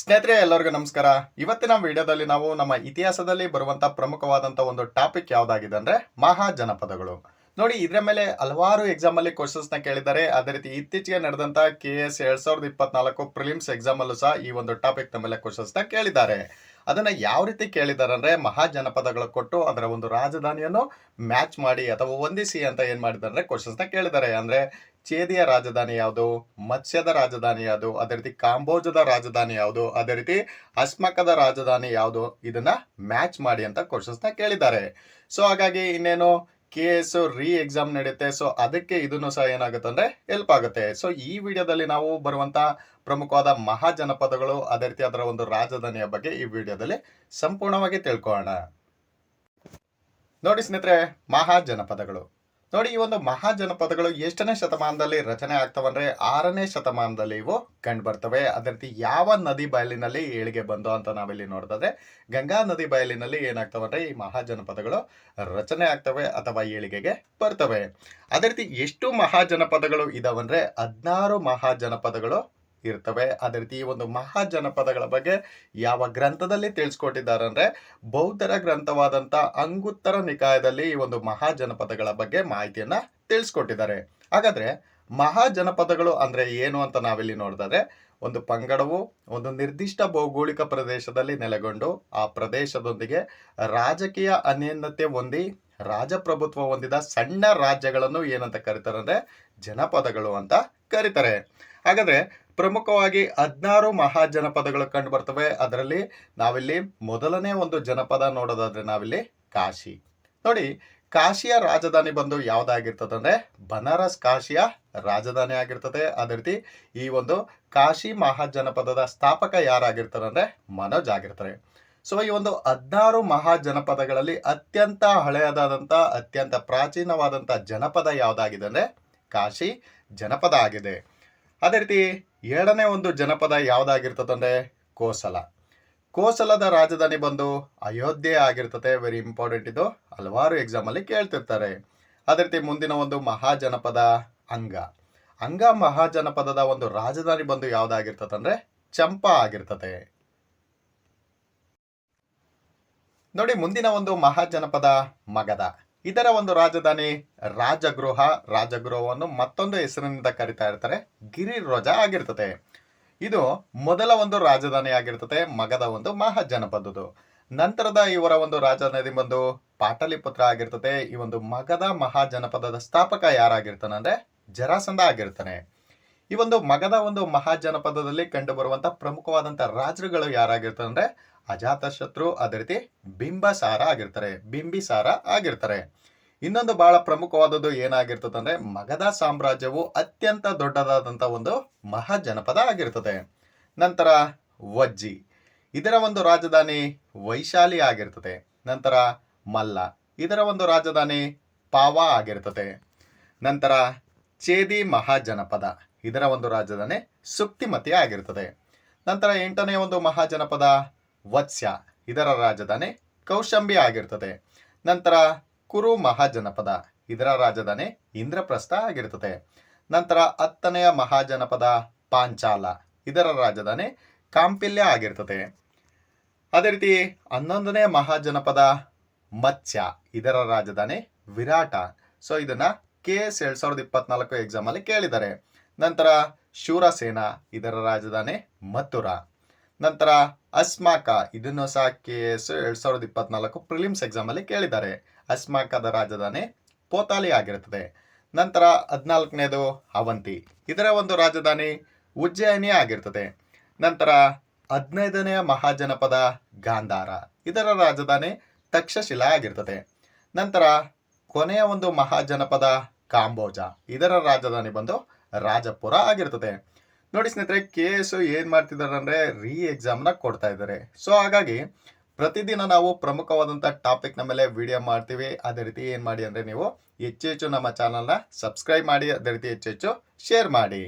ಸ್ನೇಹಿತರೆ, ಎಲ್ಲರಿಗೂ ನಮಸ್ಕಾರ. ಇವತ್ತಿನ ವಿಡಿಯೋದಲ್ಲಿ ನಾವು ನಮ್ಮ ಇತಿಹಾಸದಲ್ಲಿ ಬರುವಂತ ಪ್ರಮುಖವಾದಂತ ಒಂದು ಟಾಪಿಕ್ ಯಾವ್ದಾಗಿದೆ ಅಂದ್ರೆ ಮಹಾಜನಪದಗಳು ನೋಡಿ, ಇದರ ಮೇಲೆ ಹಲವಾರು ಎಕ್ಸಾಮ್ ಅಲ್ಲಿ ಕ್ವಶನ್ಸ್ನ ಕೇಳಿದ್ದಾರೆ. ಅದೇ ರೀತಿ ಇತ್ತೀಚೆಗೆ ನಡೆದಂತ ಕೆ ಎಸ್ ಎರಡ್ ಸಾವಿರದ ಇಪ್ಪತ್ನಾಲ್ಕು ಪ್ರಿಲಿಮ್ಸ್ ಎಕ್ಸಾಮ್ ಅಲ್ಲೂ ಸಹ ಈ ಒಂದು ಟಾಪಿಕ್ನ ಮೇಲೆ ಕ್ವಶನ್ಸ್ನ ಕೇಳಿದ್ದಾರೆ. ಅದನ್ನ ಯಾವ ರೀತಿ ಕೇಳಿದ್ದಾರೆ ಅಂದ್ರೆ ಮಹಾಜನಪದಗಳು ಕೊಟ್ಟು ಅದರ ಒಂದು ರಾಜಧಾನಿಯನ್ನು ಮ್ಯಾಚ್ ಮಾಡಿ ಅಥವಾ ಹೊಂದಿಸಿ ಅಂತ ಏನ್ ಮಾಡಿದ್ದಾರೆ ಅಂದ್ರೆ ನ ಕೇಳಿದ್ದಾರೆ. ಅಂದ್ರೆ ಚೇದಿಯ ರಾಜಧಾನಿ ಯಾವುದು? ಮತ್ಸ್ಯದ ರಾಜಧಾನಿ ಯಾವುದು? ಅದೇ ರೀತಿ ಕಾಂಬೋಜದ ರಾಜಧಾನಿ ಯಾವುದು? ಅದೇ ರೀತಿ ಅಸ್ಮಕದ ರಾಜಧಾನಿ ಯಾವುದು? ಇದನ್ನ ಮ್ಯಾಚ್ ಮಾಡಿ ಅಂತ ಕ್ವಶನ್ಸ್ನ ಕೇಳಿದ್ದಾರೆ. ಸೊ ಹಾಗಾಗಿ ಇನ್ನೇನು? ಕೆ ಎಸ್ ರೀ ಎಕ್ಸಾಮ್ ನಡೆಯುತ್ತೆ. ಸೊ ಅದಕ್ಕೆ ಇದನ್ನು ಸಹ ಏನಾಗುತ್ತೆ ಅಂದ್ರೆ ಹೆಲ್ಪ್ ಆಗುತ್ತೆ. ಸೊ ಈ ವಿಡಿಯೋದಲ್ಲಿ ನಾವು ಬರುವಂತ ಪ್ರಮುಖವಾದ ಮಹಾಜನಪದಗಳು, ಅದೇ ರೀತಿ ಅದರ ಒಂದು ರಾಜಧಾನಿಯ ಬಗ್ಗೆ ಈ ವಿಡಿಯೋದಲ್ಲಿ ಸಂಪೂರ್ಣವಾಗಿ ತಿಳ್ಕೊಳ್ಳೋಣ. ನೋಡಿ ಸ್ನೇಹಿತರೆ, ಮಹಾಜನಪದಗಳು. ನೋಡಿ, ಈ ಒಂದು ಮಹಾಜನಪದಗಳು ಎಷ್ಟನೇ ಶತಮಾನದಲ್ಲಿ ರಚನೆ ಆಗ್ತವಂದ್ರೆ ಆರನೇ ಶತಮಾನದಲ್ಲಿ ಇವು ಕಂಡು ಬರ್ತವೆ. ಅದೇ ರೀತಿ ಯಾವ ನದಿ ಬಯಲಿನಲ್ಲಿ ಏಳಿಗೆ ಬಂದು ಅಂತ ನಾವಿಲ್ಲಿ ನೋಡಿದ್ರೆ ಗಂಗಾ ನದಿ ಬಯಲಿನಲ್ಲಿ ಏನಾಗ್ತವಂದ್ರೆ ಈ ಮಹಾಜನಪದಗಳು ರಚನೆ ಆಗ್ತವೆ ಅಥವಾ ಏಳಿಗೆಗೆ ಬರ್ತವೆ. ಅದೇ ರೀತಿ ಎಷ್ಟು ಮಹಾಜನಪದಗಳು ಇದಾವಂದ್ರೆ ಹದಿನಾರು ಮಹಾಜನಪದಗಳು ಇರ್ತವೆ. ಅದೇ ರೀತಿ ಈ ಒಂದು ಮಹಾಜನಪದಗಳ ಬಗ್ಗೆ ಯಾವ ಗ್ರಂಥದಲ್ಲಿ ತಿಳಿಸ್ಕೊಟ್ಟಿದ್ದಾರೆ ಅಂದ್ರೆ ಬೌದ್ಧರ ಗ್ರಂಥವಾದಂತ ಅಂಗುತ್ತರ ನಿಕಾಯದಲ್ಲಿ ಈ ಒಂದು ಮಹಾಜನಪದಗಳ ಬಗ್ಗೆ ಮಾಹಿತಿಯನ್ನ ತಿಳಿಸ್ಕೊಟ್ಟಿದ್ದಾರೆ. ಹಾಗಾದ್ರೆ ಮಹಾಜನಪದಗಳು ಅಂದ್ರೆ ಏನು ಅಂತ ನಾವಿಲ್ಲಿ ನೋಡಿದ್ರೆ ಒಂದು ಪಂಗಡವು ಒಂದು ನಿರ್ದಿಷ್ಟ ಭೌಗೋಳಿಕ ಪ್ರದೇಶದಲ್ಲಿ ನೆಲೆಗೊಂಡು ಆ ಪ್ರದೇಶದೊಂದಿಗೆ ರಾಜಕೀಯ ಅನ್ಯನ್ಯತೆ ಹೊಂದಿ ರಾಜಪ್ರಭುತ್ವ ಹೊಂದಿದ ಸಣ್ಣ ರಾಜ್ಯಗಳನ್ನು ಏನಂತ ಕರೀತಾರೆ ಅಂದ್ರೆ ಜನಪದಗಳು ಅಂತ ಕರೀತಾರೆ. ಹಾಗಾದ್ರೆ ಪ್ರಮುಖವಾಗಿ ಹದಿನಾರು ಮಹಾಜನಪದಗಳು ಕಂಡು ಬರ್ತವೆ. ಅದರಲ್ಲಿ ನಾವಿಲ್ಲಿ ಮೊದಲನೇ ಒಂದು ಜನಪದ ನೋಡೋದಾದ್ರೆ ನಾವಿಲ್ಲಿ ಕಾಶಿ. ನೋಡಿ, ಕಾಶಿಯ ರಾಜಧಾನಿ ಬಂದು ಯಾವ್ದಾಗಿರ್ತದೆ ಅಂದ್ರೆ ಬನಾರಸ್ ಕಾಶಿಯ ರಾಜಧಾನಿ ಆಗಿರ್ತದೆ. ಅದೇ ರೀತಿ ಈ ಒಂದು ಕಾಶಿ ಮಹಾಜನಪದದ ಸ್ಥಾಪಕ ಯಾರಾಗಿರ್ತಾರೆ ಅಂದ್ರೆ ಮನೋಜ್ ಆಗಿರ್ತಾರೆ. ಸೊ ಈ ಒಂದು ಹದಿನಾರು ಮಹಾಜನಪದಗಳಲ್ಲಿ ಅತ್ಯಂತ ಹಳೆಯದಾದಂಥ, ಅತ್ಯಂತ ಪ್ರಾಚೀನವಾದಂಥ ಜನಪದ ಯಾವುದಾಗಿದೆ ಅಂದರೆ ಕಾಶಿ ಜನಪದ ಆಗಿದೆ. ಅದೇ ರೀತಿ ಎರಡನೇ ಒಂದು ಜನಪದ ಯಾವ್ದಾಗಿರ್ತದಂದ್ರೆ ಕೋಸಲ. ಕೋಸಲದ ರಾಜಧಾನಿ ಬಂದು ಅಯೋಧ್ಯೆ ಆಗಿರ್ತದೆ ವೆರಿ ಇಂಪಾರ್ಟೆಂಟ್ ಇದು. ಹಲವಾರು ಎಕ್ಸಾಮ್ ಅಲ್ಲಿ ಕೇಳ್ತಿರ್ತಾರೆ. ಅದೇ ರೀತಿ ಮುಂದಿನ ಒಂದು ಮಹಾಜನಪದ ಅಂಗ. ಅಂಗ ಮಹಾಜನಪದದ ಒಂದು ರಾಜಧಾನಿ ಬಂದು ಯಾವ್ದಾಗಿರ್ತದಂದ್ರೆ ಚಂಪಾ ಆಗಿರ್ತದೆ. ನೋಡಿ, ಮುಂದಿನ ಒಂದು ಮಹಾಜನಪದ ಮಗಧ ಇದರ ಒಂದು ರಾಜಧಾನಿ ರಾಜಗೃಹ, ರಾಜಗೃಹವನ್ನು ಮತ್ತೊಂದು ಹೆಸರಿನಿಂದ ಕರಿತಾ ಇರ್ತಾರೆ, ಗಿರಿರೋಜ ಆಗಿರ್ತದೆ. ಇದು ಮೊದಲ ಒಂದು ರಾಜಧಾನಿ ಆಗಿರ್ತದೆ, ಮಗದ ಒಂದು ಮಹಾಜನಪದದು ನಂತರದ ಇವರ ಒಂದು ರಾಜಧಾನಿ ಬಂದು ಪಾಟಲಿಪುತ್ರ ಆಗಿರ್ತದೆ. ಈ ಒಂದು ಮಗದ ಮಹಾಜನಪದದ ಸ್ಥಾಪಕ ಯಾರಾಗಿರ್ತಾನೆ ಅಂದ್ರೆ ಜರಾಸಂದ ಆಗಿರ್ತಾನೆ. ಈ ಒಂದು ಮಗದ ಒಂದು ಮಹಾಜನಪದದಲ್ಲಿ ಕಂಡು ಬರುವಂತ ಪ್ರಮುಖವಾದಂತ ರಾಜರುಗಳು ಯಾರಾಗಿರ್ತಾರೆ ಅಂದ್ರೆ ಅಜಾತಶತ್ರು ಅದೇ ರೀತಿ ಬಿಂಬಸಾರ ಆಗಿರ್ತಾರೆ, ಬಿಂಬಿಸಾರ ಆಗಿರ್ತಾರೆ. ಇನ್ನೊಂದು ಬಹಳ ಪ್ರಮುಖವಾದದ್ದು ಏನಾಗಿರ್ತದೆ ಅಂದ್ರೆ ಮಗಧ ಸಾಮ್ರಾಜ್ಯವು ಅತ್ಯಂತ ದೊಡ್ಡದಾದಂತ ಒಂದು ಮಹಾಜನಪದ ಆಗಿರ್ತದೆ. ನಂತರ ವಜ್ಜಿ, ಇದರ ಒಂದು ರಾಜಧಾನಿ ವೈಶಾಲಿ ಆಗಿರ್ತದೆ. ನಂತರ ಮಲ್ಲ, ಇದರ ಒಂದು ರಾಜಧಾನಿ ಪಾವಾ ಆಗಿರ್ತದೆ. ನಂತರ ಚೇದಿ ಮಹಾಜನಪದ, ಇದರ ಒಂದು ರಾಜಧಾನಿ ಸುಕ್ತಿಮತಿ ಆಗಿರ್ತದೆ. ನಂತರ ಎಂಟನೇ ಒಂದು ಮಹಾಜನಪದ ವತ್ಸ್ಯ, ಇದರ ರಾಜಧಾನಿ ಕೌಶಂಬಿ ಆಗಿರ್ತದೆ. ನಂತರ ಕುರು ಮಹಾಜನಪದ, ಇದರ ರಾಜಧಾನಿ ಇಂದ್ರಪ್ರಸ್ಥ ಆಗಿರ್ತದೆ. ನಂತರ ಹತ್ತನೆಯ ಮಹಾಜನಪದ ಪಾಂಚಾಲ, ಇದರ ರಾಜಧಾನಿ ಕಾಂಪಿಲ್ಯ ಆಗಿರ್ತದೆ. ಅದೇ ರೀತಿ ಹನ್ನೊಂದನೇ ಮಹಾಜನಪದ ಮತ್ಸ್ಯ, ಇದರ ರಾಜಧಾನಿ ವಿರಾಟ. ಸೊ ಇದನ್ನ ಕೆ ಎಸ್ ಎರಡ್ ಸಾವಿರದ ಇಪ್ಪತ್ನಾಲ್ಕು ಎಕ್ಸಾಮ್ ಅಲ್ಲಿ ಕೇಳಿದ್ದಾರೆ. ನಂತರ ಶೂರಸೇನಾ, ಇದರ ರಾಜಧಾನಿ ಮಥುರಾ. ನಂತರ ಅಸ್ಮಾಕ. ಇದನ್ನು ಸಹ ಕೆ ಎಸ್ ಎರಡ್ ಸಾವಿರದ ಇಪ್ಪತ್ನಾಲ್ಕು ಪ್ರಿಲಿಮ್ಸ್ ಎಕ್ಸಾಮ್ ಅಲ್ಲಿ ಕೇಳಿದ್ದಾರೆ. ಅಸ್ಮಾಕದ ರಾಜಧಾನಿ ಪೋತಾಲಿ ಆಗಿರುತ್ತದೆ. ನಂತರ ಹದಿನಾಲ್ಕನೇದು ಅವಂತಿ. ಇದರ ಒಂದು ರಾಜಧಾನಿ ಉಜ್ಜಯಿನಿ ಆಗಿರ್ತದೆ ನಂತರ ಹದಿನೈದನೆಯ ಮಹಾಜನಪದ ಗಾಂಧಾರ. ಇದರ ರಾಜಧಾನಿ ತಕ್ಷಶಿಲಾ ಆಗಿರ್ತದೆ ನಂತರ ಕೊನೆಯ ಒಂದು ಮಹಾಜನಪದ ಕಾಂಬೋಜ. ಇದರ ರಾಜಧಾನಿ ಬಂದು ರಾಜಪುರ ಆಗಿರ್ತದೆ ನೋಡಿ ಸ್ನೇಹಿತರೆ ಕೆ ಎಸ್ ಏನ್ ಮಾಡ್ತಿದ್ದಾರೆ ಅಂದ್ರೆ ರೀ ಎಕ್ಸಾಮ್ನ ಕೊಡ್ತಾ ಇದ್ದಾರೆ. ಸೊ ಹಾಗಾಗಿ ಪ್ರತಿದಿನ ನಾವು ಪ್ರಮುಖವಾದಂಥ ಟಾಪಿಕ್ನ ಮೇಲೆ ವಿಡಿಯೋ ಮಾಡ್ತೀವಿ. ಅದೇ ರೀತಿ ಏನು ಮಾಡಿ ಅಂದರೆ ನೀವು ಹೆಚ್ಚು ಹೆಚ್ಚು ನಮ್ಮ ಚಾನಲ್ನ ಸಬ್ಸ್ಕ್ರೈಬ್ ಮಾಡಿ, ಅದೇ ರೀತಿ ಹೆಚ್ಚು ಹೆಚ್ಚು ಶೇರ್ ಮಾಡಿ.